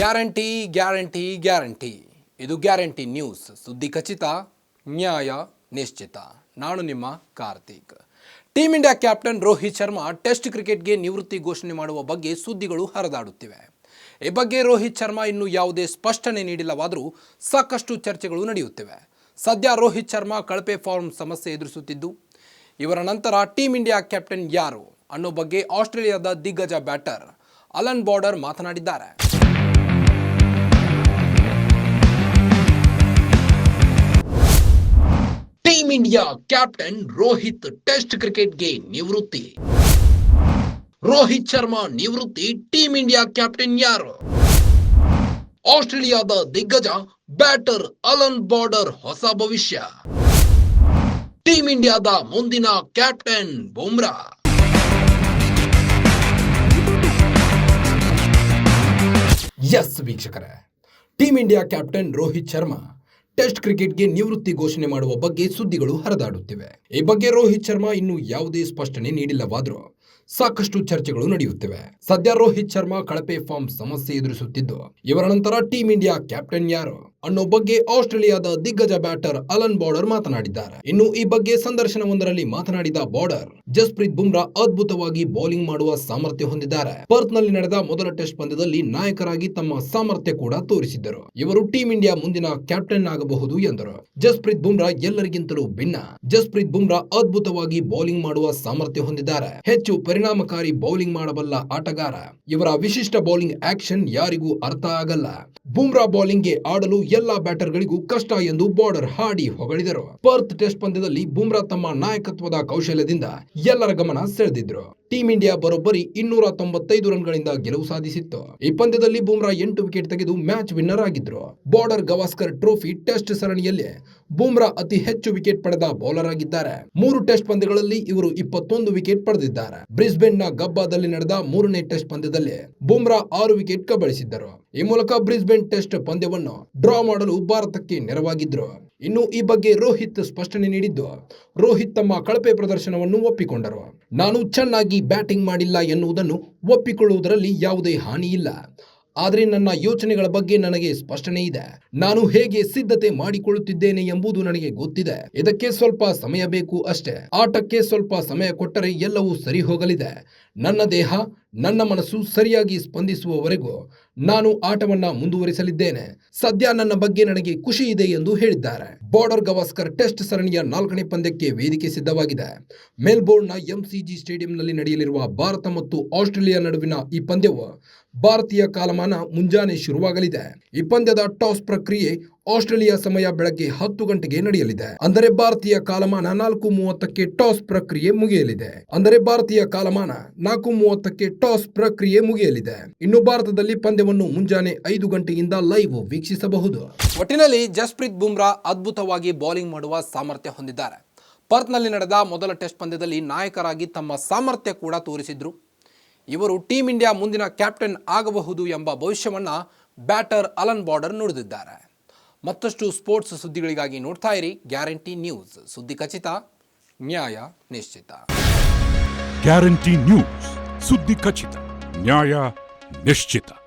Guarantee guarantee guarantee. ಇದು guarantee news. ಸುದ್ದಿ ಖಚಿತ, ನ್ಯಾಯ ನಿಶ್ಚಿತ. ನಾನು ನಿಮ್ಮ Karthik. Team India captain Rohit Sharma test ಕ್ರಿಕೆಟ್ಗೆ ನಿವೃತ್ತಿ ಘೋಷಣೆ ಮಾಡುವ ಬಗ್ಗೆ ಸುದ್ದಿಗಳು ಹರಿದಾಡುತ್ತಿವೆ. ಈ ಬಗ್ಗೆ ರೋಹಿತ್ ಶರ್ಮಾ ಇನ್ನೂ ಯಾವುದೇ ಸ್ಪಷ್ಟನೆ ನೀಡಿಲ್ಲವಾದರೂ ಸಾಕಷ್ಟು ಚರ್ಚೆಗಳು ನಡೆಯುತ್ತಿವೆ. ಸದ್ಯ ರೋಹಿತ್ ಶರ್ಮಾ ಕಳಪೆ ಫಾರ್ಮ್ ಸಮಸ್ಯೆ ಎದುರಿಸುತ್ತಿದ್ದು, ಇವರ ನಂತರ ಟೀಮ್ ಇಂಡಿಯಾ ಕ್ಯಾಪ್ಟನ್ ಯಾರು ಅನ್ನೋ ಬಗ್ಗೆ ಆಸ್ಟ್ರೇಲಿಯಾದ ದಿಗ್ಗಜ ಬ್ಯಾಟರ್ ಅಲನ್ ಬಾರ್ಡರ್ ಮಾತನಾಡಿದ್ದಾರೆ. Team India captain Rohit test ಕ್ರಿಕೆಟ್ಗೆ ನಿವೃತ್ತಿ. ರೋಹಿತ್ ಶರ್ಮಾ ನಿವೃತ್ತಿ ಟೀಮ್ ಇಂಡಿಯಾ ಕ್ಯಾಪ್ಟನ್ ಯಾರು? ಆಸ್ಟ್ರೇಲಿಯಾದ ದಿಗ್ಗಜ ಬ್ಯಾಟರ್ ಅಲನ್ ಬಾರ್ಡರ್ ಹೊಸ ಭವಿಷ್ಯ. ಟೀಮ್ ಇಂಡಿಯಾದ ಮುಂದಿನ ಕ್ಯಾಪ್ಟನ್ ಬುಮ್ರಾ. ಎಸ್ ವೀಕ್ಷಕರೇ team India captain Rohit Sharma test ಕ್ರಿಕೆಟ್ಗೆ ನಿವೃತ್ತಿ ಘೋಷಣೆ ಮಾಡುವ ಬಗ್ಗೆ ಸುದ್ದಿಗಳು ಹರಿದಾಡುತ್ತಿವೆ. ಈ ಬಗ್ಗೆ ರೋಹಿತ್ ಶರ್ಮಾ ಇನ್ನೂ ಯಾವುದೇ ಸ್ಪಷ್ಟನೆ ನೀಡಿಲ್ಲವಾದರೂ ಸಾಕಷ್ಟು ಚರ್ಚೆಗಳು ನಡೆಯುತ್ತಿವೆ. ಸದ್ಯ ರೋಹಿತ್ ಶರ್ಮಾ ಕಳಪೆ ಫಾರ್ಮ್ ಸಮಸ್ಯೆ ಎದುರಿಸುತ್ತಿದ್ದು, ಇವರ ನಂತರ ಟೀಂ ಇಂಡಿಯಾ ಕ್ಯಾಪ್ಟನ್ ಯಾರು? ಅನ್ನೋ ಬಗ್ಗೆ ಆಸ್ಟ್ರೇಲಿಯಾದ ದಿಗ್ಗಜ ಬ್ಯಾಟರ್ ಅಲನ್ ಬಾರ್ಡರ್ ಮಾತನಾಡಿದ್ದಾರೆ. ಇನ್ನು ಈ ಬಗ್ಗೆ ಸಂದರ್ಶನವೊಂದರಲ್ಲಿ ಮಾತನಾಡಿದ ಬಾರ್ಡರ್, ಜಸ್ಪ್ರೀತ್ ಬುಮ್ರಾ ಅದ್ಭುತವಾಗಿ ಬೌಲಿಂಗ್ ಮಾಡುವ ಸಾಮರ್ಥ್ಯ ಹೊಂದಿದ್ದಾರೆ. ಪರ್ತ್ನಲ್ಲಿ ನಡೆದ ಮೊದಲ ಟೆಸ್ಟ್ ಪಂದ್ಯದಲ್ಲಿ ನಾಯಕರಾಗಿ ತಮ್ಮ ಸಾಮರ್ಥ್ಯ ಕೂಡ ತೋರಿಸಿದ್ದರು. ಇವರು ಟೀಮ್ ಇಂಡಿಯಾ ಮುಂದಿನ ಕ್ಯಾಪ್ಟನ್ ಆಗಬಹುದು ಎಂದರು. ಜಸ್ಪ್ರೀತ್ ಬುಮ್ರಾ ಎಲ್ಲರಿಗಿಂತಲೂ ಭಿನ್ನ. ಜಸ್ಪ್ರೀತ್ ಬುಮ್ರಾ ಅದ್ಭುತವಾಗಿ ಬೌಲಿಂಗ್ ಮಾಡುವ ಸಾಮರ್ಥ್ಯ ಹೊಂದಿದ್ದಾರೆ. ಹೆಚ್ಚು ಪರಿಣಾಮಕಾರಿ ಬೌಲಿಂಗ್ ಮಾಡಬಲ್ಲ ಆಟಗಾರ. ಇವರ ವಿಶಿಷ್ಟ ಬೌಲಿಂಗ್ ಆಕ್ಷನ್ ಯಾರಿಗೂ ಅರ್ಥ ಆಗಲ್ಲ. ಬುಮ್ರಾ ಬೌಲಿಂಗ್ಗೆ ಆಡಲು ಎಲ್ಲಾ ಬ್ಯಾಟರ್ಗಳಿಗೂ ಕಷ್ಟ ಎಂದು ಬಾರ್ಡರ್ ಹಾಡಿ ಹೊಗಳಿದರು. ಪರ್ತ್ ಟೆಸ್ಟ್ ಪಂದ್ಯದಲ್ಲಿ ಬುಮ್ರಾ ತಮ್ಮ ನಾಯಕತ್ವದ ಕೌಶಲ್ಯದಿಂದ ಎಲ್ಲರ ಗಮನ ಸೆಳೆದಿದ್ರು. ಟೀಮ್ ಇಂಡಿಯಾ ಬರೋಬ್ಬರಿ ಇನ್ನೂರ ತೊಂಬತ್ತೈದು ರನ್ಗಳಿಂದ ಗೆಲುವು ಸಾಧಿಸಿತ್ತು. ಈ ಪಂದ್ಯದಲ್ಲಿ ಬುಮ್ರಾ ಎಂಟು ವಿಕೆಟ್ ತೆಗೆದು ಮ್ಯಾಚ್ ವಿನ್ನರ್ ಆಗಿದ್ರು. ಬಾರ್ಡರ್ ಗವಾಸ್ಕರ್ ಟ್ರೋಫಿ ಟೆಸ್ಟ್ ಸರಣಿಯಲ್ಲಿ ಬುಮ್ರಾ ಅತಿ ಹೆಚ್ಚು ವಿಕೆಟ್ ಪಡೆದ ಬೌಲರ್ ಆಗಿದ್ದಾರೆ. ಮೂರು ಟೆಸ್ಟ್ ಪಂದ್ಯಗಳಲ್ಲಿ ಇವರು ಇಪ್ಪತ್ತೊಂದು ವಿಕೆಟ್ ಪಡೆದಿದ್ದಾರೆ. ಬ್ರಿಸ್ಬೇನ್ನ ಗಬ್ಬಾದಲ್ಲಿ ನಡೆದ ಮೂರನೇ ಟೆಸ್ಟ್ ಪಂದ್ಯದಲ್ಲಿ ಬುಮ್ರಾ ಆರು ವಿಕೆಟ್ ಕಬಳಿಸಿದ್ದರು ಈ ಮೂಲಕ ಬ್ರಿಸ್ಬೆನ್ ಟೆಸ್ಟ್ ಪಂದ್ಯವನ್ನು ಡ್ರಾ ಮಾಡಲು ಭಾರತಕ್ಕೆ ನೆರವಾಗಿದ್ರು. ಇನ್ನು ಈ ಬಗ್ಗೆ ರೋಹಿತ್ ಸ್ಪಷ್ಟನೆ ನೀಡಿದ್ದು, ರೋಹಿತ್ ತಮ್ಮ ಕಳಪೆ ಪ್ರದರ್ಶನವನ್ನು ಒಪ್ಪಿಕೊಂಡರು. ನಾನು ಚೆನ್ನಾಗಿ ಬ್ಯಾಟಿಂಗ್ ಮಾಡಿಲ್ಲ ಎನ್ನುವುದನ್ನು ಒಪ್ಪಿಕೊಳ್ಳುವುದರಲ್ಲಿ ಯಾವುದೇ ಹಾನಿ ಇಲ್ಲ. ಆದರೆ ನನ್ನ ಯೋಚನೆಗಳ ಬಗ್ಗೆ ನನಗೆ ಸ್ಪಷ್ಟನೆ ಇದೆ. ನಾನು ಹೇಗೆ ಸಿದ್ಧತೆ ಮಾಡಿಕೊಳ್ಳುತ್ತಿದ್ದೇನೆ ಎಂಬುದು ನನಗೆ ಗೊತ್ತಿದೆ. ಇದಕ್ಕೆ ಸ್ವಲ್ಪ ಸಮಯ ಬೇಕು ಅಷ್ಟೇ. ಆಟಕ್ಕೆ ಸ್ವಲ್ಪ ಸಮಯ ಕೊಟ್ಟರೆ ಎಲ್ಲವೂ ಸರಿ ಹೋಗಲಿದೆ. ನನ್ನ ದೇಹ ನನ್ನ ಮನಸ್ಸು ಸರಿಯಾಗಿ ಸ್ಪಂದಿಸುವವರೆಗೂ ನಾನು ಆಟವನ್ನ ಮುಂದುವರಿಸಲಿದ್ದೇನೆ. ಸದ್ಯ ನನ್ನ ಬಗ್ಗೆ ನನಗೆ ಖುಷಿ ಇದೆ ಎಂದು ಹೇಳಿದ್ದಾರೆ. ಬಾರ್ಡರ್ ಗವಾಸ್ಕರ್ ಟೆಸ್ಟ್ ಸರಣಿಯ ನಾಲ್ಕನೇ ಪಂದ್ಯಕ್ಕೆ ವೇದಿಕೆ ಸಿದ್ಧವಾಗಿದೆ. ಮೆಲ್ಬೋರ್ನ್ನ ಎಂಸಿಜಿ ಸ್ಟೇಡಿಯಂನಲ್ಲಿ ನಡೆಯಲಿರುವ ಭಾರತ ಮತ್ತು ಆಸ್ಟ್ರೇಲಿಯಾ ನಡುವಿನ ಈ ಪಂದ್ಯವು ಭಾರತೀಯ ಕಾಲಮಾನ ಮುಂಜಾನೆ ಶುರುವಾಗಲಿದೆ. ಈ ಪಂದ್ಯದ ಟಾಸ್ ಪ್ರಕ್ರಿಯೆ ಆಸ್ಟ್ರೇಲಿಯಾ ಸಮಯ ಬೆಳಗ್ಗೆ ಹತ್ತು ಗಂಟೆಗೆ ನಡೆಯಲಿದೆ. ಅಂದರೆ ಭಾರತೀಯ ಕಾಲಮಾನ ನಾಲ್ಕು ಮೂವತ್ತಕ್ಕೆ ಟಾಸ್ ಪ್ರಕ್ರಿಯೆ ಮುಗಿಯಲಿದೆ. ಅಂದರೆ ಭಾರತೀಯ ಕಾಲಮಾನ ನಾಲ್ಕು ಮೂವತ್ತಕ್ಕೆ ಟಾಸ್ ಪ್ರಕ್ರಿಯೆ ಮುಗಿಯಲಿದೆ. ಇನ್ನು ಭಾರತದಲ್ಲಿ ಪಂದ್ಯವನ್ನು ಮುಂಜಾನೆ ಐದು ಗಂಟೆಯಿಂದ ಲೈವ್ ವೀಕ್ಷಿಸಬಹುದು. ಒಟ್ಟಿನಲ್ಲಿ ಜಸ್ಪ್ರೀತ್ ಬುಮ್ರಾ ಅದ್ಭುತವಾಗಿ ಬೌಲಿಂಗ್ ಮಾಡುವ ಸಾಮರ್ಥ್ಯ ಹೊಂದಿದ್ದಾರೆ. ಪರ್ತ್ನಲ್ಲಿ ನಡೆದ ಮೊದಲ ಟೆಸ್ಟ್ ಪಂದ್ಯದಲ್ಲಿ ನಾಯಕರಾಗಿ ತಮ್ಮ ಸಾಮರ್ಥ್ಯ ಕೂಡ ತೋರಿಸಿದ್ರು. ಇವರು ಟೀಮ್ ಇಂಡಿಯಾ ಮುಂದಿನ ಕ್ಯಾಪ್ಟನ್ ಆಗಬಹುದು ಎಂಬ ಭವಿಷ್ಯವನ್ನು ಬ್ಯಾಟರ್ ಅಲನ್ ಬಾರ್ಡರ್ ನುಡಿದಿದ್ದಾರೆ. ಮತ್ತಷ್ಟು ಸ್ಪೋರ್ಟ್ಸ್ ಸುದ್ದಿಗಳಿಗಾಗಿ ನೋಡ್ತಾ ಇರಿ ಗ್ಯಾರಂಟಿ ನ್ಯೂಸ್. ಸುದ್ದಿ ಖಚಿತ, ನ್ಯಾಯ ನಿಶ್ಚಿತ. ಗ್ಯಾರಂಟಿ ನ್ಯೂಸ್, ಸುದ್ದಿ ಖಚಿತ, ನ್ಯಾಯ ನಿಶ್ಚಿತ.